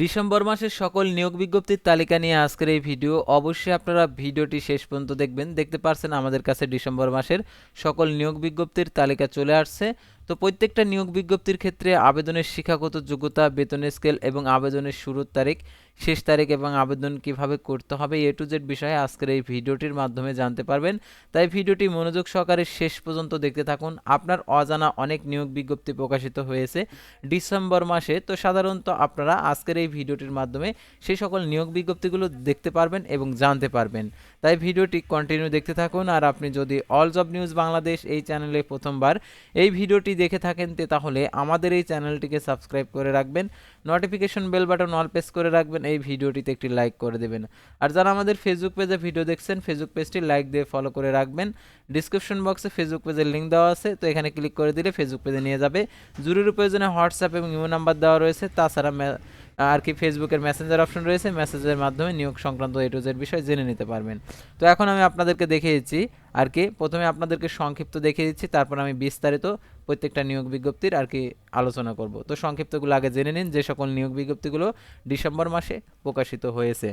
December মাসের সকল নিয়োগ বিজ্ঞপ্তির তালিকা নিয়ে আজকের এই ভিডিও। অবশ্যই আপনারা ভিডিওটি শেষ পর্যন্ত দেখবেন। দেখতে পারছেন আমাদের কাছে ডিসেম্বর মাসের সকল নিয়োগ বিজ্ঞপ্তির তালিকা চলে আসছে। তো প্রত্যেকটা নিয়োগ বিজ্ঞপ্তির ক্ষেত্রে আবেদনের শিক্ষাগত যোগ্যতা, বেতনের স্কেল এবং আবেদনের শুরুর তারিখ শেষ তারিখ এবং আবেদন কীভাবে করতে হবে এ টু জেড বিষয়ে আজকের এই ভিডিওটির মাধ্যমে জানতে পারবেন। তাই ভিডিওটি মনোযোগ সহকারে শেষ পর্যন্ত দেখতে থাকুন। আপনার অজানা অনেক নিয়োগ বিজ্ঞপ্তি প্রকাশিত হয়েছে ডিসেম্বর মাসে। তো সাধারণত আপনারা আজকের এই ভিডিওটির মাধ্যমে সেই সকল নিয়োগ বিজ্ঞপ্তিগুলো দেখতে পারবেন এবং জানতে পারবেন। তাই ভিডিওটি কন্টিনিউ দেখতে থাকুন। আর আপনি যদি অল জব নিউজ বাংলাদেশ এই চ্যানেলে প্রথমবার এই ভিডিওটি দেখে থাকেন তাহলে আমাদের এই চ্যানেলটিকে সাবস্ক্রাইব করে রাখবেন। Notification bell button all press করে রাখবেন, এই ভিডিওটিতে একটি লাইক করে দেবেন। আর যারা আমাদের ফেসবুক পেজে ভিডিও দেখছেন ফেসবুক পেজটি লাইক দিয়ে ফলো করে রাখবেন। ডিসক্রিপশন বক্সে ফেসবুক পেজের লিঙ্ক দেওয়া আছে, তো এখানে ক্লিক করে দিলে ফেসবুক পেজে নিয়ে যাবে। জরুরি প্রয়োজনে হোয়াটসঅ্যাপ এবং ইমো নাম্বার দেওয়া রয়েছে, তাছাড়া আর কি ফেসবুকের মেসেঞ্জার অপশন রয়েছে মেসেজের মাধ্যমে নিয়োগ সংক্রান্ত এ টু জেড বিষয় জেনে নিতে পারবেন। তো এখন আমি আপনাদেরকে দেখিয়ে দিচ্ছি আর কি, প্রথমে আপনাদেরকে সংক্ষিপ্ত দেখিয়ে দিচ্ছি, তারপর আমি বিস্তারিত প্রত্যেকটা নিয়োগ বিজ্ঞপ্তির আর কি আলোচনা করব। তো সংক্ষিপ্তগুলো আগে জেনে নিন, যে সকল নিয়োগ বিজ্ঞপ্তিগুলো ডিসেম্বর মাসে প্রকাশিত হয়েছে।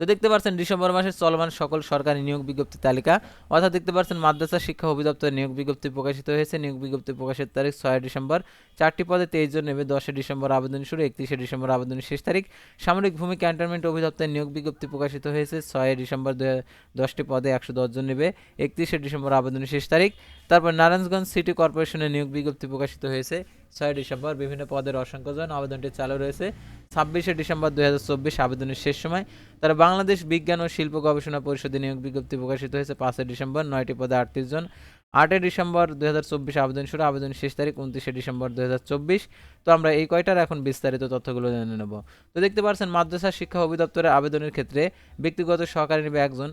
তো দেখতে পাচ্ছেন ডিসেম্বর মাসে চলমান সকল সরকারি নিয়োগ বিজ্ঞপ্তি তালিকা। অর্থাৎ দেখতে পাচ্ছেন মাদ্রাসা শিক্ষা অধিদপ্তর নিয়োগ বিজ্ঞপ্তি প্রকাশিত হয়েছে। নিয়োগ বিজ্ঞপ্তি প্রকাশের তারিখ ছয় ডিসেম্বর। চারটি পদে তেইশ জন নেবে। দশই ডিসেম্বর আবেদন শুরু, একত্রিশে ডিসেম্বর আবেদনের শেষ তারিখ। সামরিক ভূমি ক্যান্টনমেন্ট অধিদপ্তরের নিয়োগ বিজ্ঞপ্তি প্রকাশিত হয়েছে। ছয় ডিসেম্বর দশটি পদে একশো জন নেবে। একত্রিশে ডিসেম্বর আবেদনের শেষ তারিখ। তারপর নারায়ণগঞ্জ সিটি কর্পোরেশনের নিয়োগ বিজ্ঞপ্তি প্রকাশিত হয়েছে। ছয় ডিসেম্বর বিভিন্ন পদের অসংখ্য জন আবেদনটি চালু রয়েছে। ছাব্বিশে ডিসেম্বর দুই চব্বিশ আবেদনের শেষ সময়। তারা বাংলাদেশ বিজ্ঞান ও শিল্প গবেষণা পরিষদে নিয়োগ বিজ্ঞপ্তি প্রকাশিত হয়েছে পাঁচই ডিসেম্বর, নয়টি পদে আটত্রিশ জন। আটই ডিসেম্বর দুই হাজার চব্বিশ আবেদন শুরু আবেদন শেষ তারিখ উনত্রিশে ডিসেম্বর দুই হাজার চব্বিশ। তো আমরা এই কয়টার এখন বিস্তারিত তথ্যগুলো জেনে নেব। তো দেখতে পাচ্ছেন, মাদ্রাসা শিক্ষা অধিদপ্তরের আবেদনের ক্ষেত্রে ব্যক্তিগত সহকারী নেবে একজন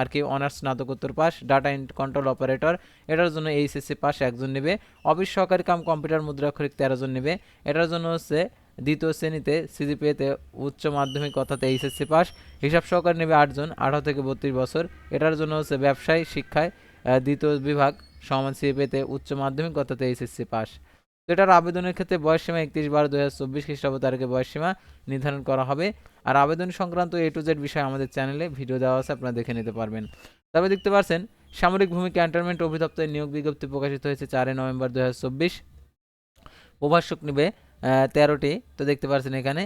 আর কি অনার্স স্নাতকোত্তর পাস, ডাটা কন্ট্রোল অপারেটর। এটার জন্য এইচএসসি পাস একজন নেবে। অফিস সহকারী কাম কম্পিউটার মুদ্রাক্ষরিক তেরো জন নেবে। এটার জন্য হচ্ছে দ্বিতীয় শ্রেণীতে সিজিপিএতে উচ্চ মাধ্যমিক অর্থাৎ এইচএসসি পাস। হিসাব সহকারী নেবে আটজন, আঠারো থেকে বত্রিশ বছর। এটার জন্য হচ্ছে ব্যবসায়, শিক্ষায় দ্বিতীয় বিভাগ সমান সিজিপিএতে উচ্চ মাধ্যমিক অর্থাৎ এইচএসসি পাস। এটার আবেদনের ক্ষেত্রে বয়সসীমা একত্রিশ বারো দু হাজার চব্বিশ খ্রিস্টাব্দ তারিখে বয়সসীমা নির্ধারণ করা হবে। আর আবেদন সংক্রান্ত এ টু জেড বিষয়ে আমাদের চ্যানেলে ভিডিও দেওয়া আছে, আপনারা দেখে নিতে পারবেন। তবে দেখতে পাচ্ছেন সামরিক ভূমি ক্যান্টনমেন্ট অধিদপ্তরের নিয়োগ বিজ্ঞপ্তি প্রকাশিত হয়েছে চারই নভেম্বর দু হাজার চব্বিশ। প্রভাষক নিবে তেরোটি, তো দেখতে পাচ্ছেন এখানে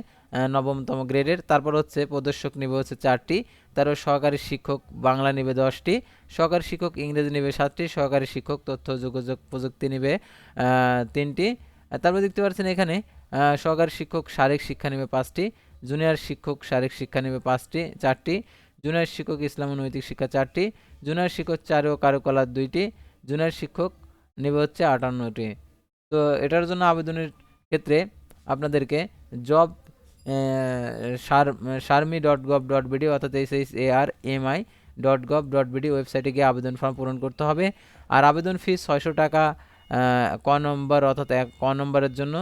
নবমতম গ্রেডের। তারপর হচ্ছে প্রদর্শক নিবে হচ্ছে চারটি, তারপর সহকারী শিক্ষক বাংলা নিবে দশটি, সহকারী শিক্ষক ইংরেজি নিবে সাতটি, সহকারী শিক্ষক তথ্য, যোগাযোগ প্রযুক্তি নিবে তিনটি। তারপর দেখতে পাচ্ছেন এখানে সহকারী শিক্ষক শারীরিক শিক্ষা নেবে পাঁচটি, জুনিয়র শিক্ষক শারীরিক শিক্ষা নেবে পাঁচটি, চারটি, জুনিয়র শিক্ষক ইসলাম নৈতিক শিক্ষা চারটি, জুনিয়র শিক্ষক চার ও কারুকলা দুইটি, জুনিয়র শিক্ষক নেবে হচ্ছে আটান্নটি। তো এটার জন্য আবেদনের ক্ষেত্রে আপনাদেরকে জব সার্মি ডট গভ ডট বিডি অর্থাৎ S H A R M I dot gov dot BD ওয়েবসাইটে গিয়ে আবেদন ফর্ম পূরণ করতে হবে। আর আবেদন ফি ছয়শো টাকা ক নম্বর অর্থাৎ এক, ক নম্বরের জন্য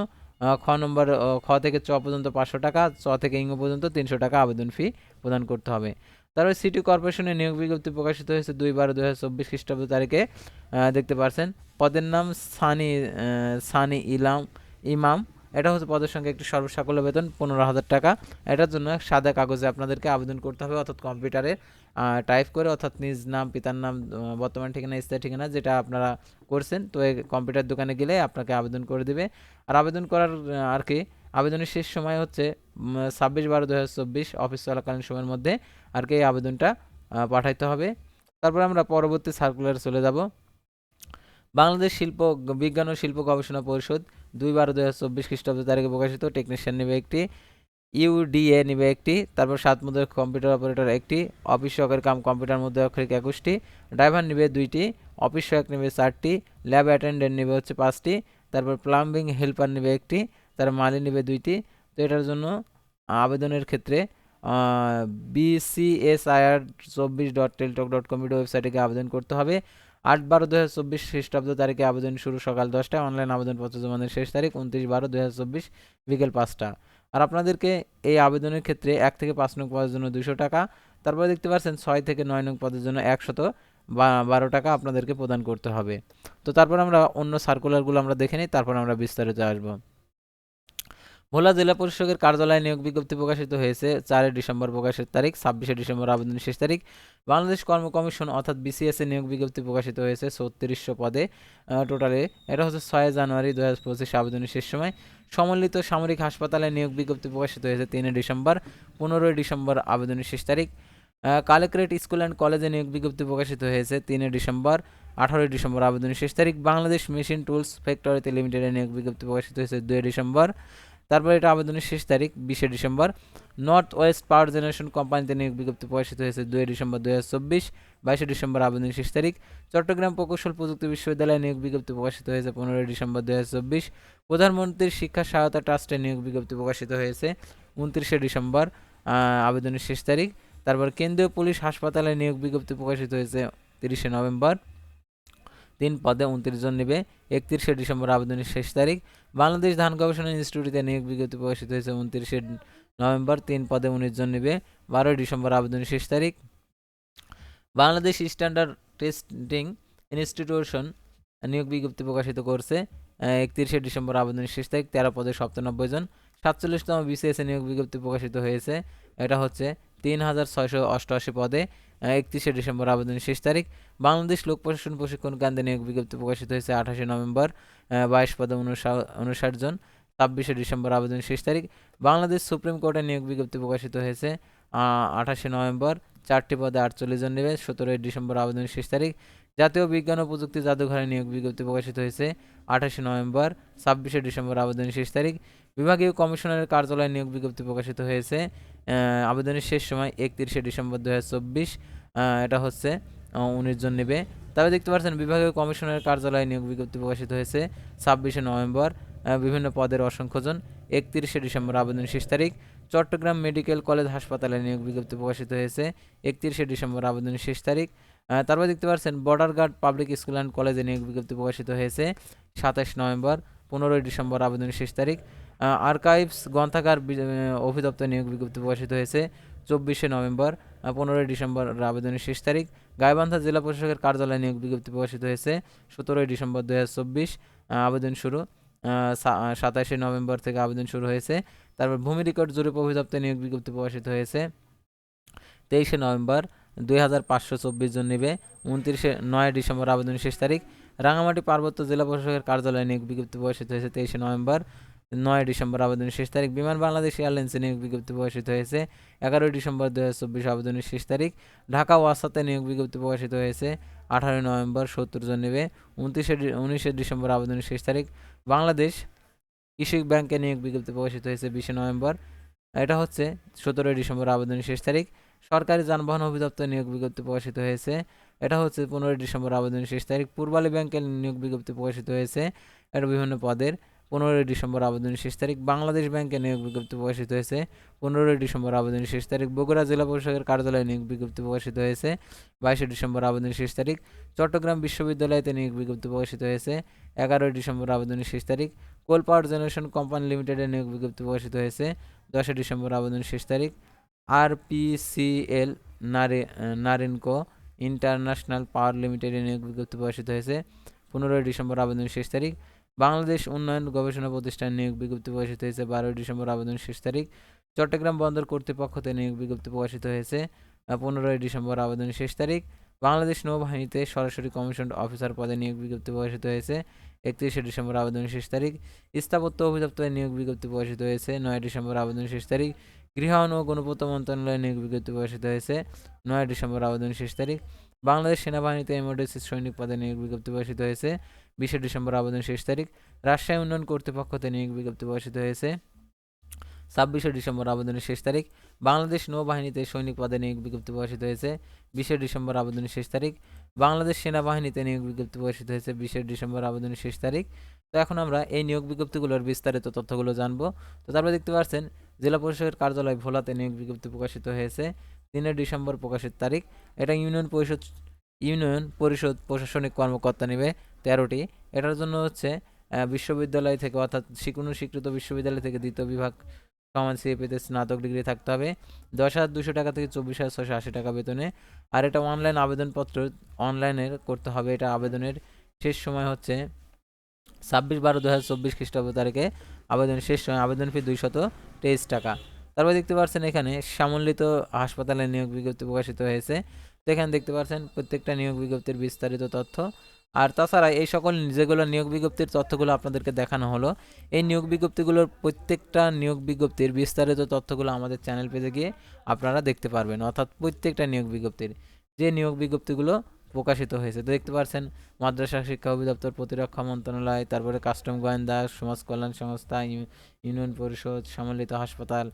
খ নম্বর খ থেকে চ পর্যন্ত পাঁচশো টাকা, চ থেকে ইঙ্গ পর্যন্ত তিনশো টাকা আবেদন ফি প্রদান করতে হবে। তারপরে সিটি কর্পোরেশনের নিয়োগ বিজ্ঞপ্তি প্রকাশিত হয়েছে দুই বারো দুই হাজার চব্বিশ খ্রিস্টাব্দ তারিখে। দেখতে পারছেন, পদের নাম সানি সানি ইলাম। ইমাম, এটা হচ্ছে পদের সঙ্গে একটি সর্বসাকল্য বেতন, পনেরো হাজার টাকা। এটার জন্য সাদা কাগজে আপনাদেরকে আবেদন করতে হবে, অর্থাৎ কম্পিউটারে টাইপ করে, অর্থাৎ নিজ নাম, পিতার নাম বর্তমান ঠিকানা, স্থায়ী ঠিকানা, যেটা আপনারা করছেন, তো এই কম্পিউটার দোকানে গেলে আপনাকে আবেদন করে দেবে। আর আবেদন করার আর কি, আবেদনের শেষ সময় হচ্ছে ছাব্বিশ বারো দু হাজার চব্বিশ অফিস চলাকালীন সময়ের মধ্যে আর কি এই আবেদনটা পাঠাইতে হবে। তারপর আমরা পরবর্তী সার্কুলারে চলে যাব। বাংলাদেশ শিল্প বিজ্ঞান ও শিল্প গবেষণা পরিষদ দুই বারো দুই হাজার চব্বিশ খ্রিস্টাব্দ তারিখে প্রকাশিত টেকনিশিয়ান নেবে একটি ইউডিএ নেবে একটি, তারপর সাত মুদ্রার কম্পিউটার অপারেটর একটি অফিস সহকারী কাম কম্পিউটার মধ্যে অক্ষরিক একুশটি ড্রাইভার নেবে দুইটি অফিস সহায়ক নেবে চারটি ল্যাব অ্যাটেন্ডেন্ট নেবে হচ্ছে পাঁচটি, তারপর প্লাম্বিং হেল্পার নেবে একটি, তার মালি নেবে দুইটি। তো এটার জন্য আবেদনের ক্ষেত্রে বিসিএসআইআর চব্বিশ ডট টেলটক ডট কম ওয়েবসাইটে গিয়ে আবেদন করতে হবে। আট বারো দু হাজার চব্বিশ খ্রিস্টাব্দ তারিখে আবেদন শুরু সকাল দশটায়। অনলাইন আবেদনপত্র জমানের শেষ তারিখ উনত্রিশ বারো দু হাজার চব্বিশ বিকেল পাঁচটা। আর আপনাদেরকে এই আবেদনের ক্ষেত্রে এক থেকে পাঁচ নং পদের জন্য দুশো টাকা, তারপরে দেখতে পাচ্ছেন ছয় থেকে নয় নং পদের জন্য একশত বারো টাকা আপনাদেরকে প্রদান করতে হবে। তো তারপর আমরা অন্য সার্কুলারগুলো আমরা দেখে নিই, তারপর আমরা বিস্তারিত আসব। ভোলা জেলা পরিষদের কার্যালয়ে নিয়োগ বিজ্ঞপ্তি প্রকাশিত হয়েছে চারই ডিসেম্বর প্রকাশের তারিখ, ছাব্বিশে ডিসেম্বর আবেদনের শেষ তারিখ। বাংলাদেশ কর্ম কমিশন অর্থাৎ বিসিএস এ নিয়োগ বিজ্ঞপ্তি প্রকাশিত হয়েছে ছত্রিশশো পদে টোটালে। এটা হচ্ছে ছয় জানুয়ারি দু হাজার পঁচিশ আবেদনের শেষ সময়। সম্মিলিত সামরিক হাসপাতালে নিয়োগ বিজ্ঞপ্তি প্রকাশিত হয়েছে তিনই ডিসেম্বর, পনেরোই ডিসেম্বর আবেদনের শেষ তারিখ। কালেক্টরেট স্কুল অ্যান্ড কলেজে নিয়োগ বিজ্ঞপ্তি প্রকাশিত হয়েছে তিনই ডিসেম্বর, আঠারোই ডিসেম্বর আবেদনের শেষ তারিখ। বাংলাদেশ মেশিন টুলস ফ্যাক্টরিতে লিমিটেডে নিয়োগ বিজ্ঞপ্তি প্রকাশিত হয়েছে দুই ডিসেম্বর। তারপর এটা আবেদনের শেষ তারিখ, বিশে December. North west power generation কোম্পানিতে নিয়োগ বিজ্ঞপ্তি প্রকাশিত হয়েছে দুই ডিসেম্বর দুই হাজার চব্বিশ, বাইশে ডিসেম্বর আবেদনের শেষ তারিখ। চট্টগ্রাম প্রকৌশল প্রযুক্তি বিশ্ববিদ্যালয়ে নিয়োগ বিজ্ঞপ্তি প্রকাশিত হয়েছে পনেরোই ডিসেম্বর দুই হাজার চব্বিশ। প্রধানমন্ত্রীর শিক্ষা সহায়তা ট্রাস্টে নিয়োগ বিজ্ঞপ্তি প্রকাশিত হয়েছে উনত্রিশে ডিসেম্বর আবেদনের শেষ তারিখ। তারপর কেন্দ্রীয় পুলিশ হাসপাতালে নিয়োগ বিজ্ঞপ্তি প্রকাশিত হয়েছে তিরিশে নভেম্বর। তিন পদে উনত্রিশ জন নেবে। একত্রিশে ডিসেম্বর আবেদনের শেষ তারিখ। বাংলাদেশ ধান গবেষণা ইনস্টিটিউটে নিয়োগ বিজ্ঞপ্তি প্রকাশিত হয়েছে উনত্রিশে নভেম্বর। তিন পদে উনিশ জন নেবে। বারোই ডিসেম্বর আবেদনের শেষ তারিখ। বাংলাদেশ স্ট্যান্ডার্ড টেস্টিং ইনস্টিটিউশন নিয়োগ বিজ্ঞপ্তি প্রকাশিত করছে একত্রিশে ডিসেম্বর আবেদনের শেষ তারিখ, তেরো পদে সপ্তানব্বই জন। সাতচল্লিশতম বিসিএসএ নিয়োগ বিজ্ঞপ্তি প্রকাশিত হয়েছে। এটা হচ্ছে তিন হাজার ছয়শো অষ্টআশি পদে। একত্রিশে ডিসেম্বর আবেদনের শেষ তারিখ। বাংলাদেশ লোক প্রশাসন প্রশিক্ষণ কেন্দ্রে নিয়োগ বিজ্ঞপ্তি প্রকাশিত হয়েছে আঠাশে নভেম্বর বাইশ পদে উনষাট জন। ছাব্বিশে ডিসেম্বর আবেদনের শেষ তারিখ। বাংলাদেশ সুপ্রিম কোর্টে নিয়োগ বিজ্ঞপ্তি প্রকাশিত হয়েছে আঠাশে নভেম্বর। চারটি পদে আটচল্লিশ জন নেবে সতেরোই ডিসেম্বর আবেদনের শেষ তারিখ। জাতীয় বিজ্ঞান ও প্রযুক্তি জাদুঘরে নিয়োগ বিজ্ঞপ্তি প্রকাশিত হয়েছে, আঠাশে নভেম্বর, ছাব্বিশে ডিসেম্বর আবেদনের শেষ তারিখ। বিভাগীয় কমিশনারের কার্যালয়ে নিয়োগ বিজ্ঞপ্তি প্রকাশিত হয়েছে। আবেদনের শেষ সময় একত্রিশে ডিসেম্বর দু হাজার চব্বিশ এটা হচ্ছে উনিশ জন নেবে। তবে দেখতে পাচ্ছেন, বিভাগীয় কমিশনারের কার্যালয়ে নিয়োগ বিজ্ঞপ্তি প্রকাশিত হয়েছে ছাব্বিশে নভেম্বর বিভিন্ন পদের অসংখ্যজন একত্রিশে ডিসেম্বর আবেদন শেষ তারিখ। চট্টগ্রাম মেডিকেল কলেজ হাসপাতালে নিয়োগ বিজ্ঞপ্তি প্রকাশিত হয়েছে একত্রিশে ডিসেম্বর আবেদনের শেষ তারিখ। তারপর দেখতে পাচ্ছেন, border guard public school and কলেজে নিয়োগ বিজ্ঞপ্তি প্রকাশিত হয়েছে সাতাশ নভেম্বর, পনেরোই ডিসেম্বর আবেদনের শেষ তারিখ। আর্কাইভস গ্রন্থাগার অভিদপ্তর নিয়োগ বিজ্ঞপ্তি প্রকাশিত হয়েছে চব্বিশে নভেম্বর পনেরোই ডিসেম্বর আবেদনের শেষ তারিখ। গাইবান্ধা জেলা প্রশাসকের কার্যালয়ে নিয়োগ বিজ্ঞপ্তি প্রকাশিত হয়েছে সতেরোই ডিসেম্বর দু হাজার চব্বিশ আবেদন শুরু। সাতাশে নভেম্বর থেকে আবেদন শুরু হয়েছে। তারপর ভূমি রেকর্ড জরিপ অভিদপ্তর নিয়োগ বিজ্ঞপ্তি প্রকাশিত হয়েছে। তেইশে নভেম্বর দুই হাজার পাঁচশো চব্বিশ জন নেবে। উনত্রিশে নয় ডিসেম্বর আবেদনের শেষ তারিখ। রাঙামাটি পার্বত্য জেলা প্রশাসকের কার্যালয়ে নিয়োগ বিজ্ঞপ্তি প্রকাশিত হয়েছে তেইশে নভেম্বর। নয় ডিসেম্বর আবেদনের শেষ তারিখ। বিমান বাংলাদেশ এয়ারলাইন্সে নিয়োগ বিজ্ঞপ্তি প্রকাশিত হয়েছে এগারোই ডিসেম্বর দু হাজার চব্বিশ আবেদনের শেষ তারিখ। ঢাকা ওয়াসাতে নিয়োগ বিজ্ঞপ্তি প্রকাশিত হয়েছে আঠারোই নভেম্বর, সত্তর জন নেবে। উনত্রিশে উনিশে ডিসেম্বর আবেদনের শেষ তারিখ। বাংলাদেশ কৃষি ব্যাংকে নিয়োগ বিজ্ঞপ্তি প্রকাশিত হয়েছে বিশে নভেম্বর। এটা হচ্ছে সতেরোই ডিসেম্বর আবেদনের শেষ তারিখ। সরকারি যানবাহন অধিদপ্তর নিয়োগ বিজ্ঞপ্তি প্রকাশিত হয়েছে। এটা হচ্ছে পনেরোই ডিসেম্বর আবেদনের শেষ তারিখ। পূর্বালী ব্যাংকের নিয়োগ বিজ্ঞপ্তি প্রকাশিত হয়েছে। এটা বিভিন্ন পদের। পনেরোই ডিসেম্বর আবেদনের শেষ তারিখ। বাংলাদেশ ব্যাংকে নিয়োগ বিজ্ঞপ্তি প্রকাশিত হয়েছে। পনেরোই ডিসেম্বর আবেদনের শেষ তারিখ। বগুড়া জেলা পরিষদের কার্যালয়ে নিয়োগ বিজ্ঞপ্তি প্রকাশিত হয়েছে। বাইশে ডিসেম্বর আবেদনের শেষ তারিখ। চট্টগ্রাম বিশ্ববিদ্যালয়তে নিয়োগ বিজ্ঞপ্তি প্রকাশিত হয়েছে। এগারোই ডিসেম্বর আবেদনের শেষ তারিখ। কোল পাওয়ার জেনারেশন কোম্পানি লিমিটেডের নিয়োগ বিজ্ঞপ্তি প্রকাশিত হয়েছে। দশই ডিসেম্বর আবেদনের শেষ তারিখ। আর পিসিএল নারে, নারেনকো ইন্টারন্যাশনাল পাওয়ার লিমিটেডে নিয়োগ বিজ্ঞপ্তি প্রকাশিত হয়েছে। পনেরোই ডিসেম্বর আবেদনের শেষ তারিখ। বাংলাদেশ উন্নয়ন গবেষণা প্রতিষ্ঠান নিয়োগ বিজ্ঞপ্তি প্রকাশিত হয়েছে বারোই ডিসেম্বর আবেদন শেষ তারিখ। চট্টগ্রাম বন্দর কর্তৃপক্ষ থেকে নিয়োগ বিজ্ঞপ্তি প্রকাশিত হয়েছে পনেরোই ডিসেম্বর আবেদন শেষ তারিখ। বাংলাদেশ নৌবাহিনীতে সরাসরি কমিশন অফিসার পদে নিয়োগ বিজ্ঞপ্তি প্রকাশিত হয়েছে, একত্রিশে ডিসেম্বর আবেদন শেষ তারিখ। স্থাপত্য অধিদপ্তরে নিয়োগ বিজ্ঞপ্তি প্রকাশিত হয়েছে, নয় ডিসেম্বর আবেদন শেষ তারিখ। গৃহায়ন ও গণপূর্ত মন্ত্রণালয়ে নিয়োগ বিজ্ঞপ্তি প্রকাশিত হয়েছে, নয় ডিসেম্বর আবেদন শেষ তারিখ। বাংলাদেশ সেনাবাহিনীতে এমওডিসি সৈনিক পদে নিয়োগ বিজ্ঞপ্তি প্রকাশিত হয়েছে বিশে ডিসেম্বর আবেদন শেষ তারিখ। রাজশাহী উন্নয়ন কর্তৃপক্ষ কর্তৃপক্ষতে নিয়োগ বিজ্ঞপ্তি প্রকাশিত হয়েছে। ছাব্বিশে ডিসেম্বর আবেদনের শেষ তারিখ। বাংলাদেশ নৌবাহিনীতে সৈনিক পদে নিয়োগ বিজ্ঞপ্তি প্রকাশিত হয়েছে। বিশে ডিসেম্বর আবেদনের শেষ তারিখ। বাংলাদেশ সেনাবাহিনীতে নিয়োগ বিজ্ঞপ্তি প্রকাশিত হয়েছে বিশে ডিসেম্বর আবেদনের শেষ তারিখ। তো এখন আমরা এই নিয়োগ বিজ্ঞপ্তিগুলোর বিস্তারিত তথ্যগুলো জানব। তো তারপরে দেখতে পাচ্ছেন, জেলা পরিষদের কার্যালয় ভোলাতে নিয়োগ বিজ্ঞপ্তি প্রকাশিত হয়েছে। তিনের ডিসেম্বর প্রকাশের তারিখ। এটা ইউনিয়ন পরিষদ ইউনিয়ন পরিষদ প্রশাসনিক কর্মকর্তা নেবে। তেরোটি। এটার জন্য হচ্ছে বিশ্ববিদ্যালয় থেকে অর্থাৎ কোনো স্বীকৃত বিশ্ববিদ্যালয় থেকে দ্বিতীয় বিভাগ সমান সিএপিতে স্নাতক ডিগ্রি থাকতে হবে। দশ হাজার দুশো টাকা থেকে চব্বিশ হাজার ছশো আশি টাকা বেতনে। আর এটা অনলাইন আবেদনপত্র অনলাইনের করতে হবে। এটা আবেদনের শেষ সময় হচ্ছে ছাব্বিশ বারো দু হাজার চব্বিশ খ্রিস্টাব্দ তারিখে। আবেদন শেষ সময়, আবেদন ফি দুইশত তেইশ টাকা। তারপর দেখতে পাচ্ছেন এখানে সমন্বিত হাসপাতালে নিয়োগ বিজ্ঞপ্তি প্রকাশিত হয়েছে। তো এখানে দেখতে পাচ্ছেন প্রত্যেকটা নিয়োগ বিজ্ঞপ্তির বিস্তারিত তথ্য। আর তাছাড়া এই সকল যেগুলো নিয়োগ বিজ্ঞপ্তির তথ্যগুলো আপনাদেরকে দেখানো হলো, এই নিয়োগ বিজ্ঞপ্তিগুলোর প্রত্যেকটা নিয়োগ বিজ্ঞপ্তির বিস্তারিত তথ্যগুলো আমাদের চ্যানেল পেজে গিয়ে আপনারা দেখতে পারবেন। অর্থাৎ প্রত্যেকটা নিয়োগ বিজ্ঞপ্তির যে নিয়োগ বিজ্ঞপ্তিগুলো প্রকাশিত হয়েছে দেখতে পাচ্ছেন মাদ্রাসা শিক্ষা অধিদপ্তর, প্রতিরক্ষা মন্ত্রণালয়, তারপরে কাস্টম গোয়েন্দা, সমাজ কল্যাণ সংস্থা ইউনিয়ন পরিষদ, সম্মিলিত হাসপাতাল,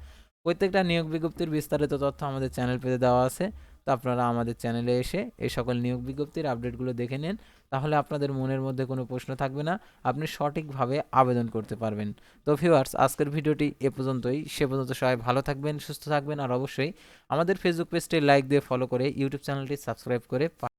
প্রত্যেকটা নিয়োগ বিজ্ঞপ্তির বিস্তারিত তথ্য আমাদের চ্যানেল পেজে দেওয়া আছে। তো আপনারা আমাদের চ্যানেলে এসে এই সকল নিয়োগ বিজ্ঞপ্তির আপডেটগুলো দেখে নেন। তাহলে আপনাদের মনের মধ্যে কোনো প্রশ্ন থাকবে না, আপনি সঠিকভাবে আবেদন করতে পারবেন। তো ভিউয়ার্স আজকের ভিডিওটি এ পর্যন্তই। সে পর্যন্ত সবাই ভালো থাকবেন, সুস্থ থাকবেন, আর অবশ্যই আমাদের ফেসবুক পেজটি লাইক দিয়ে ফলো করে ইউটিউব চ্যানেলটি সাবস্ক্রাইব করে